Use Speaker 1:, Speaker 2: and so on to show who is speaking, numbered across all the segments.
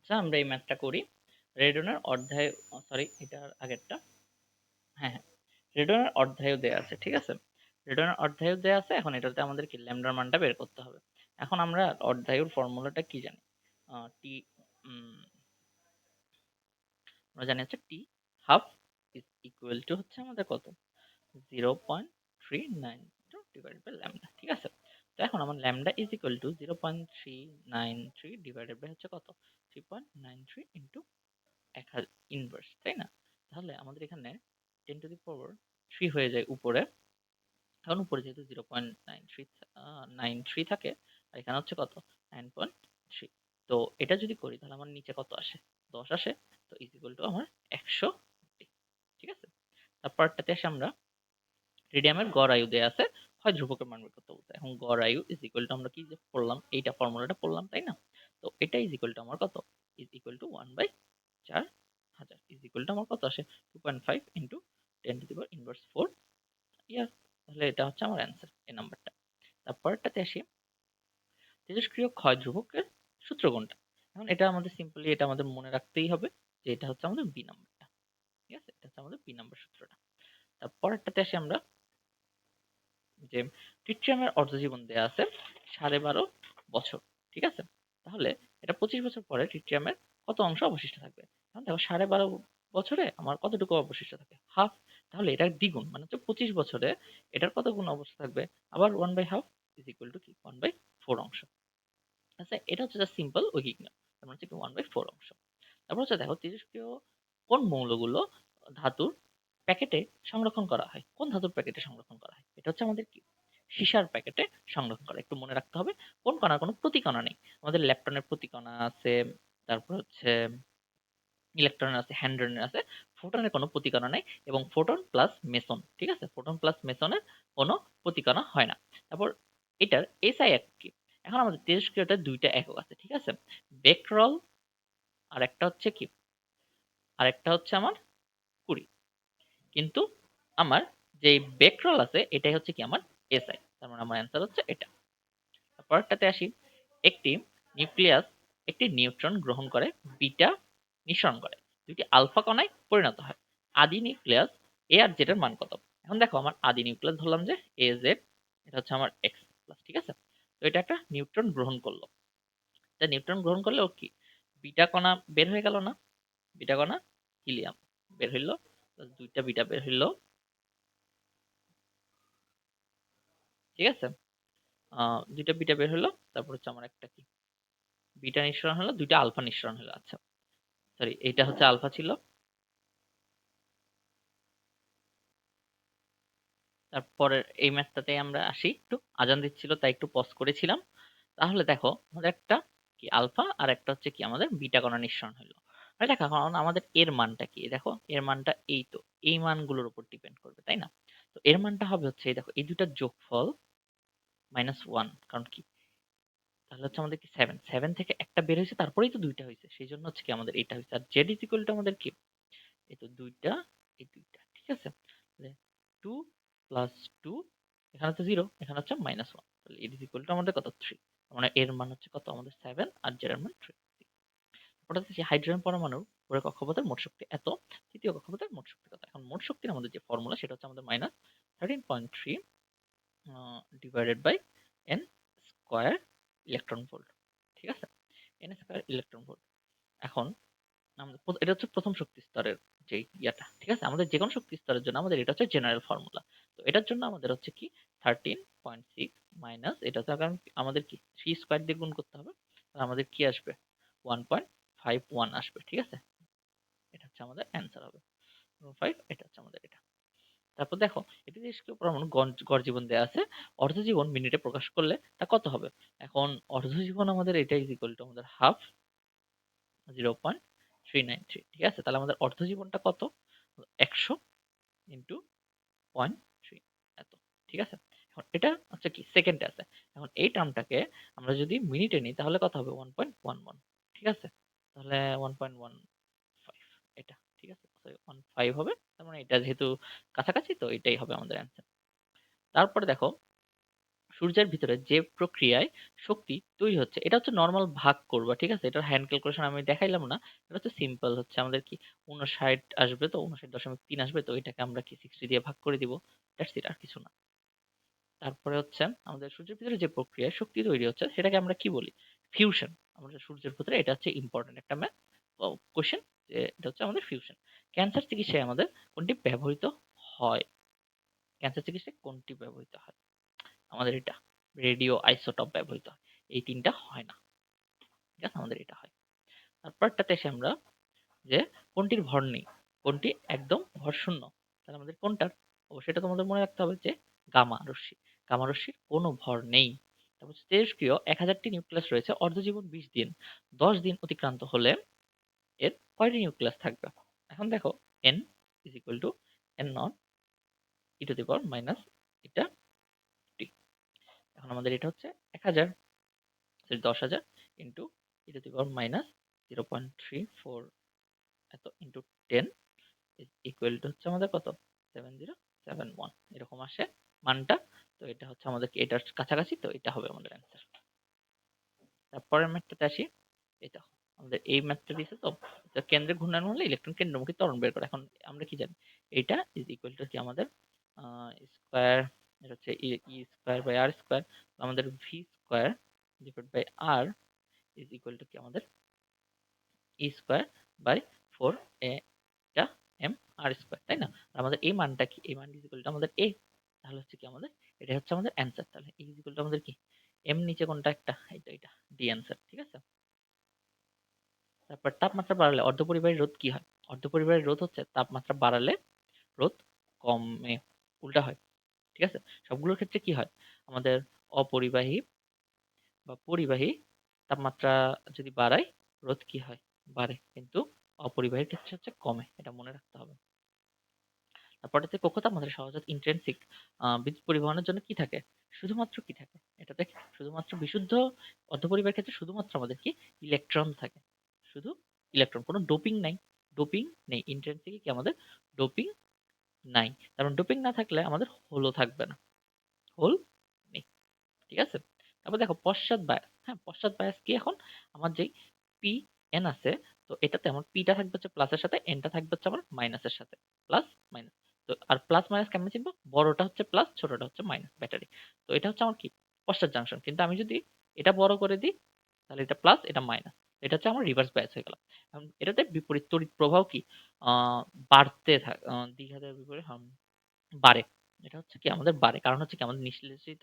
Speaker 1: আচ্ছা আমরা এই ম্যাথটা করি। রেডনের অধ্যায় সরি এটার আগেরটা। হ্যাঁ হ্যাঁ। রেডনের অধ্যায়ও দেয়া আছে, ঠিক আছে? রেডনের অধ্যায়ও দেয়া আছে, এখন এটাতে আমাদের কি ল্যামডার মানটা বের করতে হবে। এখন আমরা অধ্যায়ুর ফর্মুলাটা কি জানি? টি আমরা জানি হচ্ছে T half is equal to হচ্ছে আমাদের কত? Zero point three nine two divided by lambda ঠিক আছে? তো এখন আমার lambda is equal to zero point three nine three divided by হচ্ছে কত? Three point nine three into এক হাজার ইনভার্স তাই না? তাহলে আমাদের এখানে ten to the power three হয়ে যায় উপরে উপরে যেহেতু zero point nine three nine three থাকে, আর এখানে হচ্ছে কত? নাইন পয়েন্ট থ্রি তো এটা যদি করি তাহলে আমার নিচে কত আসে? দশ আসে, তো ইজ টু আমার একশো ঠিক আছে? তারপরটাতে আসে আমরা রেডিয়ামের গড় আয়ু দেয়া আছে, হয় ধ্রুবকের মান বের করতে বলতে। এখন গড় আয়ু ইজ টু আমরা কি পড়লাম, এইটা ফর্মুলাটা পড়লাম, তাই না? তো এটা ইজ ইকুয়াল টু আমার কত? Is equal to one by চার হাজার। ইজ ইকুয়াল টু আমার কত আসে? Two point five into ten to the power inverse four year তাহলে এটা হচ্ছে আমার অ্যান্সার এই নাম্বারটা তারপরটাতে আসি। তেজস্ক্রিয় ক্ষয় ধ্রুবকের সূত্র কোনটা এখন এটা আমাদের সিম্পলি এটা আমাদের মনে রাখতেই হবে যে এটা হচ্ছে আমাদের বি নাম্বারটা ঠিক আছে? এটা হচ্ছে আমাদের বি নাম্বার সূত্রটা। তারপরটাতে আসি আমরা যে ট্রিট্রিয়ামের অর্ধজীবন দেয়া আছে সাড়ে বারো বছর। ঠিক আছে? তাহলে এটা পঁচিশ বছর পরে ট্রিট্রিয়ামের কত অংশ অবশিষ্ট থাকবে? এখন দেখো সাড়ে বারো বছরে আমার কতটুকু অবশিষ্ট থাকে? হাফ তাহলে এটার দ্বিগুণ মানে হচ্ছে পঁচিশ বছরে এটার কত গুণ অবস্থা থাকবে? আবার one by half is equal to কি? ওয়ান বাই ফোর অংশ। আচ্ছা এটা হচ্ছে জাস্ট সিম্পল ঐকিক নিয়ম। তার মানে হচ্ছে কি ওয়ান বাই ফোর অংশ। তারপর হচ্ছে দেখো তেজস্ক্রিয় কোন মৌলগুলো ধাতুর প্যাকেটে সংরক্ষণ করা হয়? কোন ধাতুর প্যাকেটে সংরক্ষণ করা হয়? এটা হচ্ছে আমাদের কি? সীসার প্যাকেটে সংরক্ষণ করা। একটু মনে রাখতে হবে, কোন কণার কোনো প্রতিকণা নেই। আমাদের ল্যাপটনের প্রতিকণা আছে, তারপর হচ্ছে ইলেকট্রনের আছে হ্যান্ড্রনের আছে, ফোটনের কোনো প্রতিকণা নাই এবং ফোটন প্লাস মেসন, ঠিক আছে? ফোটন প্লাস মেসনের কোনো প্রতিকণা হয় না। তারপর এটার এসআই এক কি? এখন আমাদের তেজস্ক্রিয়টা দুইটা একক আছে, ঠিক আছে? বেকরল আর একটা হচ্ছে কি? আর একটা হচ্ছে আমার কুড়ি। কিন্তু আমার যে বেকরল আছে, এটাই হচ্ছে কি আমার এসআই। তার মানে আমার অ্যান্সার হচ্ছে এটা। পরেরটাতে আসি। একটি নিউক্লিয়াস একটি নিউট্রন গ্রহণ করে, বিটা নিঃসরণ করে। দুটি আলফা কণায় পরিণত হয়। আদি নিউক্লিয়াস এ আর জেড এর মান কত? এখন দেখো আমার আদি নিউক্লিয়াস ধরলাম যে এ জেড এটা হচ্ছে আমার এক্স প্লাস ঠিক আছে? তো এটা একটা নিউট্রন গ্রহণ করল। তা নিউট্রন গ্রহণ করলে ও কি? বিটা কণা বের হয়ে গেল না? বিটা কণা হিলিয়াম বের হইল। দুইটা বিটা বের হইল। ঠিক আছে? দুইটা বিটা বের হলো, তারপর হচ্ছে আমার একটা কি? বিটা নিঃসরণ হলো, দুইটা আলফা নিঃসরণ হলো আচ্ছা। সরি এইটা হচ্ছে আলফা ছিল। তারপরে এই ম্যাথটাতে আমরা আসি একটু। আজান দিচ্ছিল, তাই একটু পজ করেছিলাম। তাহলে দেখো, আমাদের একটা কি আলফা আর একটা হচ্ছে কি আমাদের বিটা কণা নিঃসরণ হলো। দেখো, এখন আমাদের এর মানটা কি? দেখো, এর মানটা এই তো। এই মানগুলোর উপর ডিপেন্ড করবে, তাই না? তো এর মানটা হবে হচ্ছে দেখো, এই দুটার যোগফল মাইনাস ওয়ান কারণ কি? তাহলে হচ্ছে আমাদের কি সেভেন সেভেন থেকে একটা বের হয়েছে, তারপরেই তো দুইটা হয়েছে। সেই জন্য হচ্ছে কি আমাদের এটা হয়েছে। আর জেড ইজ ইকুয়াল টু আমাদের কি? এই তো দুইটা, এই দুইটা, ঠিক আছে? টু প্লাস টু এখানে তো জিরো এখানে হচ্ছে মাইনাস ওয়ান তাহলে এড ইজ ইকুয়াল টু আমাদের কত? থ্রি মানে এর মান হচ্ছে কত? আমাদের সেভেন আর জেড মান থ্রি ওটা হচ্ছে হাইড্রোজেন পরমাণুর পরে কক্ষপথের মোট শক্তি এত, তৃতীয় কক্ষপথের মোট শক্তি কত? এখন মোট শক্তির আমাদের যে ফর্মুলা সেটা হচ্ছে আমাদের minus thirteen point three divided by N square electron volt ঠিক আছে? এন স্কোয়ার ইলেকট্রন ভোল্ট এখন আমাদের এটা হচ্ছে প্রথম শক্তি স্তরের যে ইয়াটা, ঠিক আছে? আমাদের যে কোনো শক্তি স্তরের জন্য আমাদের এটা হচ্ছে জেনারেল ফর্মুলা তো এটার জন্য আমাদের হচ্ছে কি? থার্টিন পয়েন্ট সিক্স মাইনাস এটা হচ্ছে কারণ আমাদের কি? থ্রি স্কোয়ার দিয়ে গুণ করতে হবে, তাহলে আমাদের কি আসবে? ওয়ান পয়েন্ট ফাইভ ওয়ান আসবে, ঠিক আছে? এটা হচ্ছে আমাদের অ্যান্সার হবে। ফাইভ এটা হচ্ছে আমাদের এটা। তারপর দেখো, এটি নিষ্ক্রিয় পরমাণু? গড় জীবন দেওয়া আছে। অর্ধ জীবন মিনিটে প্রকাশ করলে তা কত হবে? এখন অর্ধ জীবন আমাদের এটা ইজ ইকুয়াল টু আমাদের half zero point three nine three ঠিক আছে? তাহলে আমাদের অর্ধ জীবনটা কত? একশো ইন্টু পয়েন্ট থ্রি এত, ঠিক আছে? এখন এটা হচ্ছে কি? সেকেন্ডে আছে। এখন এই টার্মটাকে আমরা যদি মিনিটে নিই, তাহলে কত হবে? ওয়ান পয়েন্ট ওয়ান ওয়ান ঠিক আছে? তাহলে ওয়ান পয়েন্ট ওয়ান ফাইভ এটা। ওয়ান হবে। তার মানে এটা যেহেতু কাছাকাছি, তো এটাই হবে আমাদের অ্যান্সার তারপরে দেখো, সূর্যের ভিতরে যে প্রক্রিয়ায় শক্তি তৈরি হচ্ছে, এটা হচ্ছে নরমাল ভাগ করবা, ঠিক আছে? এটার হ্যান্ড ক্যালকুলেশন আমি দেখাইলাম না, এটা হচ্ছে সিম্পল হচ্ছে। আমাদের কি উনষাট আসবে তো উনষাট দশমিক তিন আসবে, তো এটাকে আমরা কি সিক্সটি দিয়ে ভাগ করে দিব? দ্যাটস ইট আর কিছু না। তারপরে হচ্ছে আমাদের সূর্যের ভিতরে যে প্রক্রিয়ায় শক্তি তৈরি হচ্ছে, সেটাকে আমরা কি বলি? ফিউশন আমাদের সূর্যের ভিতরে এটা হচ্ছে ইম্পর্টেন্ট একটা ম্যাথ কোশ্চেন এটা হচ্ছে আমাদের ফিউশন ক্যান্সার চিকিৎসায় আমাদের কোনটি ব্যবহৃত হয়? ক্যান্সার চিকিৎসায় কোনটি ব্যবহৃত হয়? আমাদের এটা রেডিও আইসোটপ ব্যবহৃত হয়। এই তিনটা হয় না। ঠিক আছে? আমাদের এটা হয়। তারপরটাতে এসে আমরা যে কোনটির ভর নেই, কোনটি একদম ভর শূন্য, তাহলে আমাদের কোনটার? অবশ্যই এটা তোমাদের মনে রাখতে হবে যে গামা রশ্মি। গামা রশ্মির কোনো ভর নেই। তারপর তেজস্ক্রিয় এক হাজারটি নিউক্লিয়াস রয়েছে অর্ধজীবন বিশ দিন। দশ দিন অতিক্রান্ত হলে এর কয়টি নিউক্লিয়াস থাকবে? এখন দেখো N is equal to N naught E to the power minus এটা টি এখন আমাদের এটা হচ্ছে এক হাজার দশ হাজার into E to the power minus zero point three four এত ইন্টু টেন ইকুয়াল টু হচ্ছে আমাদের কত? সেভেন জিরো সেভেন ওয়ান এরকম আসে মানটা, তো এটা হচ্ছে আমাদের এটার কাছাকাছি, তো এটা হবে আমাদের অ্যান্সার তারপরের ম্যাথটাতে আসি এটা আমাদের এই ম্যাথটা দিয়েছে তো কেন্দ্রে ঘূর্ণায়ন হলে ইলেকট্রন কেন্দ্রমুখী ত্বরণ বের করে। এখন আমরা কি জানি? এটা ইজ ইকুয়াল টু কি আমাদের? স্কোয়ার এটা হচ্ছে E square by R square আমাদের V square divide by R is equal to কি আমাদের? ই স্কোয়ার বাই ফোর এটা এম আর স্কোয়ার তাই না? আমাদের এই মানটা কি? এই মান ইজ ইকুয়াল টু আমাদের এ তাহলে হচ্ছে কি আমাদের? এটা হচ্ছে আমাদের অ্যান্সার তাহলে ইজ ইকুয়াল টু আমাদের কি? এম নিচে কোনটা? একটা এটা এটা ডি অ্যান্সার ঠিক আছে? তারপর তাপমাত্রা বাড়ালে অর্ধপরিবাহী রোধ কি হয়? অর্ধ অর্ধপরিবাহী রোধ হচ্ছে তাপমাত্রা বাড়ালে রোধ কমে, উল্টা হয়, ঠিক আছে? সবগুলোর ক্ষেত্রে কি হয়? আমাদের অপরিবাহী বা পরিবাহী তাপমাত্রা যদি বাড়ায়, রোধ কি হয়? বাড়ে, কিন্তু অপরিবাহীর ক্ষেত্রে হচ্ছে কমে, এটা মনে রাখতে হবে। তারপরে কক্ষ তাপমাত্রা সহজাত ইন্ট্রেন্সিক বিদ্যুৎ পরিবহনের জন্য কি থাকে? শুধুমাত্র কি থাকে? এটাতে শুধুমাত্র বিশুদ্ধ অর্ধপরিবাহের ক্ষেত্রে শুধুমাত্র আমাদের কি? ইলেকট্রন থাকে। শুধু ইলেকট্রন কোনো ডোপিং নাই। ডোপিং নেই ইন্ট্রেন্সিকে কি আমাদের ডোপিং নাই। কারণ ডোপিং না থাকলে আমাদের হোলও থাকবে না। হোল নেই, ঠিক আছে? তারপর দেখো, পশ্চাৎ বায়াস হ্যাঁ পশ্চাৎ বায়াস কি এখন? আমার যেই পি এন আছে, তো এটাতে আমার পিটা থাকবে হচ্ছে প্লাসের সাথে এনটা থাকবে হচ্ছে আমার মাইনাসের সাথে প্লাস মাইনাস তো আর প্লাস মাইনাস কেমন চিনবো? বড়টা হচ্ছে প্লাস ছোটটা হচ্ছে মাইনাস ব্যাটারি তো এটা হচ্ছে আমার কি? পশ্চাৎ জাংশন কিন্তু আমি যদি এটা বড় করে দিই, তাহলে এটা প্লাস এটা মাইনাস এটা হচ্ছে আমার রিভার্স ব্যাচ হয়ে গেল। এটাতে বিপরীত তড়িৎ প্রবাহ কি? বাড়তে থাকে দ্বিঘাতের বিপরীত বাড়ে। এটা হচ্ছে কি? আমাদের বাড়ে। কারণ হচ্ছে কি? আমাদের নিষ্কাশিত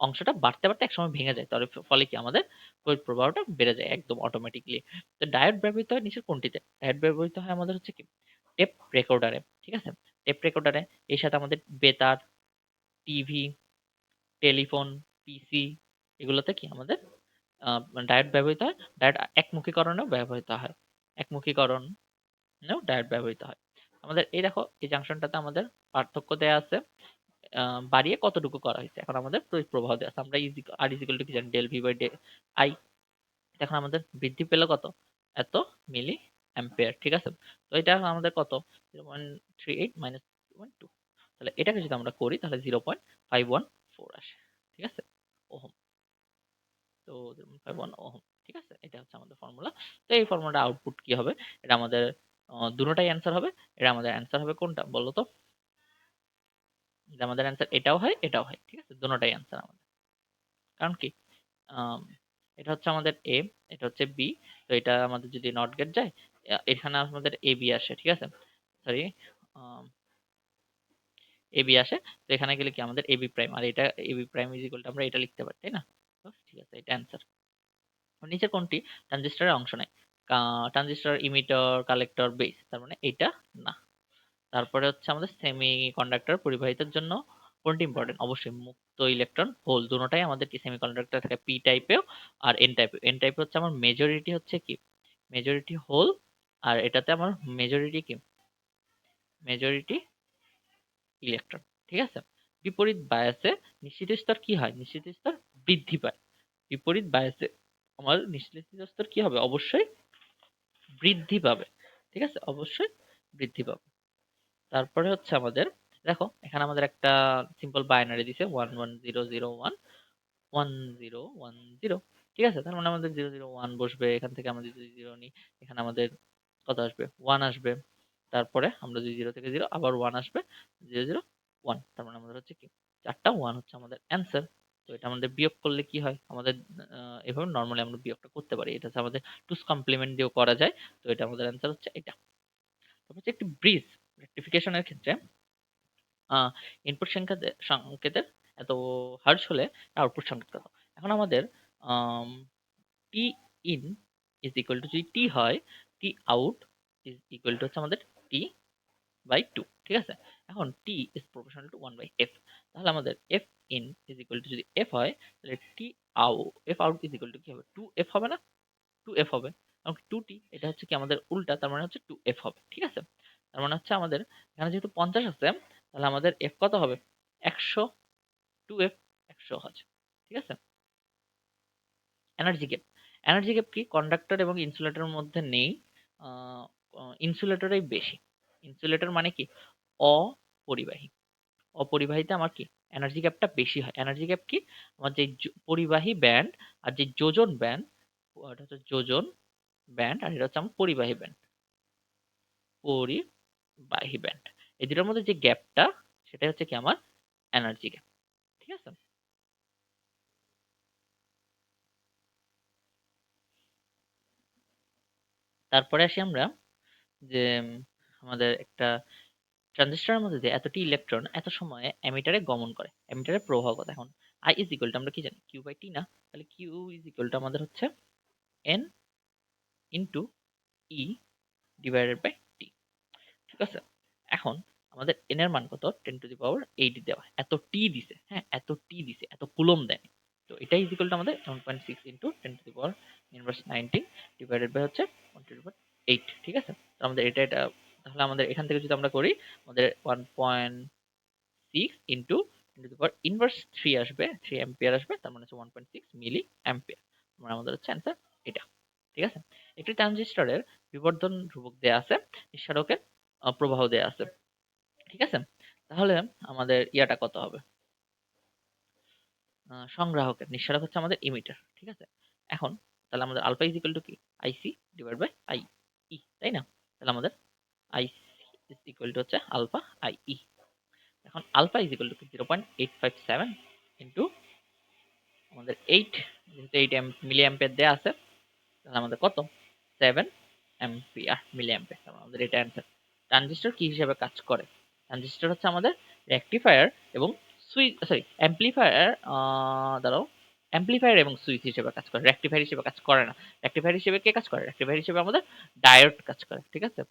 Speaker 1: অংশটা বাড়তে বাড়তে একসময় ভেঙে যায়। তার ফলে কি? আমাদের তড়িৎ প্রবাহটা বেড়ে যায় একদম অটোমেটিকলি তো ডায়োড ব্যবহৃত হয় নিচের কোনটিতে ডায়োড ব্যবহৃত হয় আমাদের হচ্ছে কি? টেপ রেকর্ডারে ঠিক আছে? টেপ রেকর্ডারে এর সাথে আমাদের বেতার টিভি টেলিফোন পিসি এগুলোতে কি? আমাদের ডায়োড ব্যবহৃত হয় ডায়েট একমুখীকরণেও ব্যবহৃত হয়। একমুখীকরণ ডায়েট ব্যবহৃত হয়। আমাদের এই দেখো, এই জাংশনটাতে আমাদের পার্থক্য দেয়া আছে। বাড়িয়ে কতটুকু করা হয়েছে? এখন আমাদের তড়িৎ প্রবাহ দেওয়া আছে। আমরা ইজি আর ইজিক্যাল টু কি জানি? Del V by d I এখন আমাদের বৃদ্ধি পেল কত? এত মিলি অ্যাম্পিয়ার, ঠিক আছে? তো এটা আমাদের কত? Zero point three eight minus point two তাহলে এটাকে যদি আমরা করি, তাহলে zero point five one four আসে, ঠিক আছে? ওহম। তো ঠিক আছে, এটা হচ্ছে আমাদের ফর্মুলা তো এই ফর্মুলাটা আউটপুট কি হবে? এটা আমাদের দুটোটাই অ্যান্সার হবে। এটা আমাদের অ্যান্সার হবে কোনটা বলো তো? আমাদের অ্যান্সার এটাও হয় এটাও হয়, ঠিক আছে? দুটোটাই অ্যান্সার আমাদের। কারণ কি? এটা হচ্ছে আমাদের এ এটা হচ্ছে বি তো এটা আমাদের যদি নট গেট যায় এখানে আমাদের এ বি আসে, ঠিক আছে? সরি এ বি আসে, তো এখানে গেলে কি আমাদের এ বি প্রাইম আর এটা এ বি প্রাইম ইজ আমরা এটা লিখতে পারি, তাই না? তো ঠিক আছে, এটা অ্যান্সার নিচে কোনটি? ট্রানজিস্টরের অংশ নেয় ট্রানজিস্টর ইমিটার কালেক্টর বেস তার মানে এটা না। তারপরে হচ্ছে আমাদের সেমি কন্ডাক্টর পরিবাহিতার জন্য কোনটি ইম্পর্টেন্ট অবশ্যই মুক্ত ইলেকট্রন হোল দুটোটাই আমাদের কি সেমি কন্ডাক্টর থাকে পি টাইপেও আর এন টাইপেও এন টাইপে হচ্ছে আমার মেজরিটি হচ্ছে কি? মেজরিটি হোল আর এটাতে আমার মেজরিটি কি? মেজরিটি ইলেকট্রন ঠিক আছে? বিপরীত বায়াসে নিশ্চিত স্তর কি হয়? নিশ্চিত স্তর বৃদ্ধি পায়। বিপরীত বায়াসে আমার নিশ্চিত স্তর কি হবে? অবশ্যই বৃদ্ধি পাবে। ঠিক আছে? অবশ্যই বৃদ্ধি পাবে। তারপরে হচ্ছে আমাদের, দেখো, এখানে আমাদের একটা সিম্পল বাইনারি দিছে one one zero zero one one zero one zero ঠিক আছে? তার মানে আমাদের জিরো জিরো ওয়ান বসবে, এখান থেকে আমরা যদি জিরো নিই, এখানে আমাদের কত আসবে? ওয়ান আসবে। তারপরে আমরা যদি জিরো থেকে জিরো আবার ওয়ান আসবে জিরো জিরো ওয়ান তার মানে আমাদের হচ্ছে কি? চারটা ওয়ান হচ্ছে আমাদের অ্যান্সার তো এটা আমাদের বিয়োগ করলে কি হয়? আমাদের এভাবে নর্মালি আমরা বিয়োগটা করতে পারি। এটা হচ্ছে আমাদের টুস কমপ্লিমেন্ট দিয়েও করা যায়, তো এটা আমাদের অ্যান্সার হচ্ছে এটা। তারপর হচ্ছে একটি ব্রিজ রেক্টিফিকেশনের ক্ষেত্রে ইনপুট সংকেতের সংকেতের এত হার্জ হলে আউটপুট সংকেত কত? এখন আমাদের T in is equal to যদি টি হয় T out is equal to হচ্ছে আমাদের টি বাই টু ঠিক আছে? এখন T is proportional to one by F তাহলে আমাদের F in is equal to যদি এফ হয়, তাহলে টি আউ F out is equal to কি হবে? টু এফ হবে না? টু এফ হবে। এবং টু টি এটা হচ্ছে কি আমাদের উল্টা, তার মানে হচ্ছে টু এফ হবে, ঠিক আছে? তার মানে হচ্ছে আমাদের এখানে যেহেতু পঞ্চাশ আছে, তাহলে আমাদের এফ কত হবে? একশো টু এফ একশো আছে, ঠিক আছে? এনার্জি গ্যাপ এনার্জি গ্যাপ কি? কন্ডাক্টর এবং ইনসুলেটরের মধ্যে নেই ইনসুলেটরেই বেশি। ইনসুলেটর মানে কি? অপরিবাহী। অপরিবাহিতে আমার কি? এনার্জি গ্যাপটা বেশি হয়। এনার্জি গ্যাপ কি? আমার যে পরিবাহী ব্যান্ড আর যে যোজন ব্যান্ড ওটা হচ্ছে যোজন ব্যান্ড আর এটা হচ্ছে আমার পরিবাহী ব্যান্ড পরিবাহী ব্যান্ড এই দুটোর মধ্যে যে গ্যাপটা সেটা হচ্ছে কি আমার এনার্জি গ্যাপ ঠিক আছে? তারপরে আসি আমরা যে আমাদের একটা ট্রানজিস্টরের মধ্যে যে এতটি ইলেকট্রন এত সময়ে অ্যামিটারে গমন করে অ্যামিটারে প্রবাহ কত এখন আই ইজ ইকুয়াল টু আমরা কি জানি? কিউ বাই টি না? তাহলে কিউ ইজ ইকুয়াল টু আমাদের হচ্ছে N into E divided by T ঠিক আছে? এখন আমাদের এন এর মান কত? Ten to the power eight দেওয়া। এত টি দিছে হ্যাঁ? এত টি দিছে, এত কুলম দেয় তো এটাই ইজ ইকুয়াল টু আমাদের one point six into ten to the power inverse nineteen divided by হচ্ছে one to the power eight ঠিক আছে? তো আমাদের এটা এটা তাহলে আমাদের এখান থেকে যদি আমরা করি, আমাদের one point six into into inverse three আসবে থ্রি অ্যাম্পিয়ার আসবে, তার মানে হচ্ছে one point six milli ampere মানে আমাদের হচ্ছে অ্যান্সার এটা, ঠিক আছে? একটি ট্রানজিস্টরের বিবর্ধন ধ্রুবক দেয়া আছে, নিঃসারকের প্রবাহ দেয়া আছে, ঠিক আছে? তাহলে আমাদের ইয়াটা কত হবে? সংগ্রাহকের, নিঃসারক হচ্ছে আমাদের ইমিটার ঠিক আছে? এখন তাহলে আমাদের আলফা ইজ ইকুয়াল টু কি? I C divide by I E তাই না? তাহলে আমাদের I C is equal to হচ্ছে আলফা আই ই এখন alpha is equal to zero point eight five seven into আমাদের এইট যেহেতু এইট এম মিলি অ্যাম্পের দেওয়া আছে, তাহলে আমাদের কত? সেভেন মিলি অ্যাম্পের আমাদের এটা অ্যান্সার কি হিসেবে কাজ করে? ট্রানজিস্টর হচ্ছে আমাদের রেকটিফায়ার এবং সুইচ সরি অ্যাম্পলিফায়ার দাঁড়াও অ্যাম্পলিফায়ার এবং সুইচ হিসেবে কাজ করে। রেকটিফায়ার হিসেবে কাজ করে না। রেকটিফায়ার হিসেবে কে কাজ করে? রেকটিফায়ার হিসেবে আমাদের ডায়োড কাজ করে, ঠিক আছে?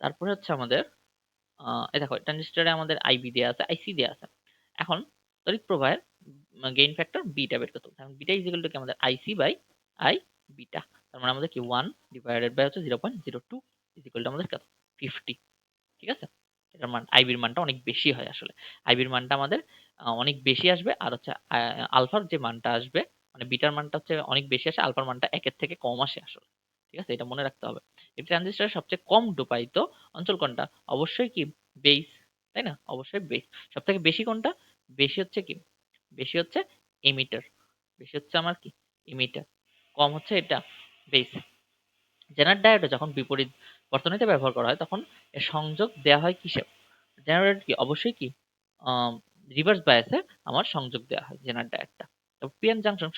Speaker 1: তারপরে হচ্ছে আমাদের এই দেখো ট্রানজিস্টরে আমাদের আইবি দেওয়া আছে আইসি দেওয়া আছে। এখন তড়িৎ প্রবাহের গেইন ফ্যাক্টর বিটা বের করতে হবে। বিটা ইজিক্যাল টু কি? আমাদের আইসি বাই আই বিটা তার মানে আমাদের কি? ওয়ান ডিভাইডেড বাই হচ্ছে zero point zero two equal to আমাদের কত? ফিফটি ঠিক আছে? এটার মান আইবির মানটা অনেক বেশি হয় আসলে। আইবির মানটা আমাদের অনেক বেশি আসবে আর হচ্ছে আলফার যে মানটা আসবে মানে বিটার মানটা হচ্ছে অনেক বেশি আসে, আলফার মানটা একের থেকে কম আসে আসলে। ঠিক আছে? এটা মনে রাখতে হবে। এই ট্রানজিস্টরের সবচেয়ে কম ডোপায়িত অঞ্চল কোনটা? অবশ্যই কি? বেস তাই না? অবশ্যই বেস সব থেকে বেশি কোনটা? বেশি হচ্ছে কি? বেশি হচ্ছে এমিটার বেশি হচ্ছে আমার কি? এমিটার কম হচ্ছে এটা বেস জেনার ডায়োডে যখন বিপরীত বর্তনীতে ব্যবহার করা হয়, তখন এর সংযোগ দেওয়া হয় কিসে জেনারেট কি? অবশ্যই কি? রিভার্স বায়াসে আমার সংযোগ দেওয়া হয় জেনার ডায়োডটা পিএন জাংশন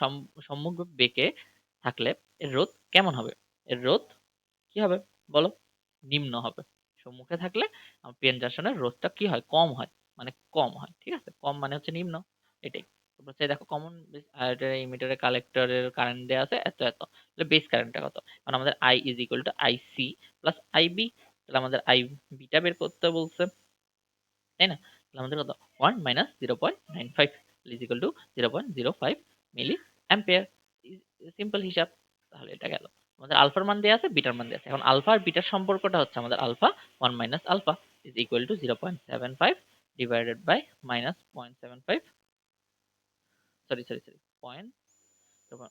Speaker 1: সম্মুখ বেঁকে থাকলে এর রোধ কেমন হবে? এর রোধ কি হবে? বলো। নিম্ন হবে। সম্মুখে থাকলে জাংশনের রোধটা কি হয়? কম হয়। মানে কম হয়, ঠিক আছে? কম মানে হচ্ছে নিম্ন। এটাই। তারপর হচ্ছে দেখো কমন ইমিটারে কালেক্টরের কারেন্ট দেওয়া আছে, এত এত। তাহলে বেস কারেন্টটা কত? কারণ আমাদের I is equal to I C plus I B তাহলে আমাদের আই বিটা বের করতে বলছে। তাই না? তাহলে আমাদের কত? One minus zero point nine five is equal to zero point zero five milli ampere simple হিসাব। তাহলে এটা গেল। আমাদের আলফার মান দেওয়া আছে, বিটার মান দেওয়া আছে। এখন আলফা আর বিটার সম্পর্কটা হচ্ছে আমাদের alpha one minus alpha is equal to zero point seven five divided by minus point seven five sorry sorry sorry point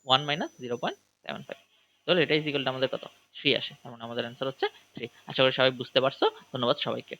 Speaker 1: one minus zero point seven five তাহলে এটা ইজ ইকুয়াল টু আমাদের কত? Three আসে, তার মানে আমাদের answer হচ্ছে three আশা করি সবাই বুঝতে পারছ। ধন্যবাদ সবাইকে।